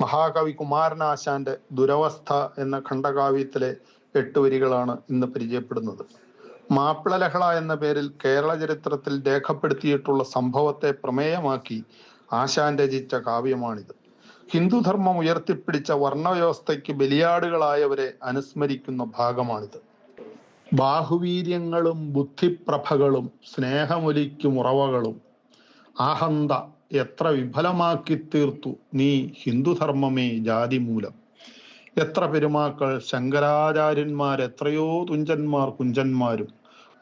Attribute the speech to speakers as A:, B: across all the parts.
A: മഹാകവി കുമാരനാശാന്റെ ദുരവസ്ഥ എന്ന ഖണ്ഡകാവ്യത്തിലെ എട്ട് വരികളാണ് ഇന്ന് പരിചയപ്പെടുന്നത്. മാപ്പിളലഹള എന്ന പേരിൽ കേരള ചരിത്രത്തിൽ രേഖപ്പെടുത്തിയിട്ടുള്ള സംഭവത്തെ പ്രമേയമാക്കി ആശാൻ രചിച്ച കാവ്യമാണിത്. ഹിന്ദുധർമ്മം ഉയർത്തിപ്പിടിച്ച വർണവ്യവസ്ഥയ്ക്ക് ബലിയാടുകളായവരെ അനുസ്മരിക്കുന്ന ഭാഗമാണിത്. ബാഹുവീര്യങ്ങളും ബുദ്ധിപ്രഭകളും സ്നേഹമൊലിക്കും ഉറവകളും ആഹന്ത എത്ര വിഫലമാക്കി തീർത്തു നീ ഹിന്ദുധർമ്മമേ ജാതി മൂലം? എത്ര പെരുമാക്കൾ ശങ്കരാചാര്യന്മാർ എത്രയോ തുഞ്ചന്മാർ കുഞ്ചന്മാരും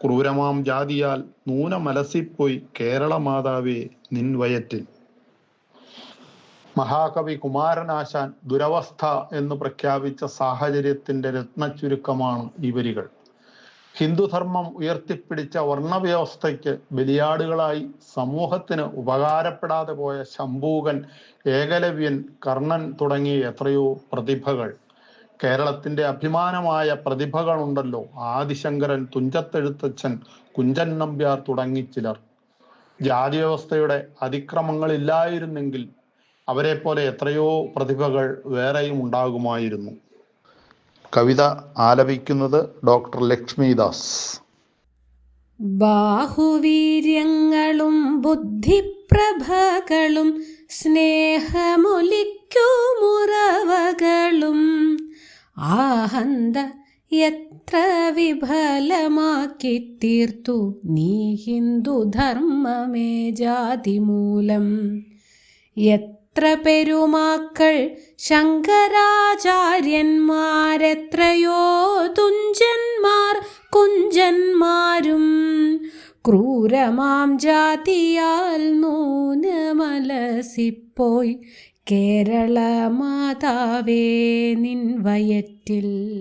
A: ക്രൂരമാം ജാതിയാൽ നൂനമലസിപ്പോയി കേരള മാതാവേ നിൻ വയറ്റിൽ. മഹാകവി കുമാരനാശാൻ ദുരവസ്ഥ എന്ന് പ്രഖ്യാപിച്ച സാഹചര്യത്തിന്റെ രത്നച്ചുരുക്കമാണ് ഈ വരികൾ. ഹിന്ദുധർമ്മം ഉയർത്തിപ്പിടിച്ച വർണവ്യവസ്ഥയ്ക്ക് ബലിയാടുകളായി സമൂഹത്തിന് ഉപകാരപ്പെടാതെ പോയ ശംഭൂകൻ ഏകലവ്യൻ കർണൻ തുടങ്ങിയ എത്രയോ പ്രതിഭകൾ. കേരളത്തിന്റെ അഭിമാനമായ പ്രതിഭകളുണ്ടല്ലോ. ആദിശങ്കരൻ തുഞ്ചത്തെഴുത്തച്ഛൻ കുഞ്ചൻ നമ്പ്യാർ തുടങ്ങി ചിലർ. ജാതി വ്യവസ്ഥയുടെ അതിക്രമങ്ങളില്ലായിരുന്നെങ്കിൽ അവരെ പോലെ എത്രയോ പ്രതിഭകൾ വേറെയും ഉണ്ടാകുമായിരുന്നു. കവിത ആലപിക്കുന്നത് ഡോക്ടർ ലക്ഷ്മിദാസ്.
B: ബാഹുവീര്യങ്ങളും ബുദ്ധിപ്രഭകളും സ്നേഹമൊലിക്കുമുറവകളും ആഹന്ത എത്ര വിഫലമാക്കി തീർത്തു നീ ഹിന്ദുധർമ്മമേ ജാതി മൂലം എത്ര പെരുമാക്കൾ ശങ്കരാചാര്യന്മാരെത്രയോ തുഞ്ചന്മാർ കുഞ്ചന്മാരും. ക്രൂരമാം ജാതിയാൽ നൂനമലസിപ്പോയി കേരള മാതാവേ നിൻ വയറ്റിൽ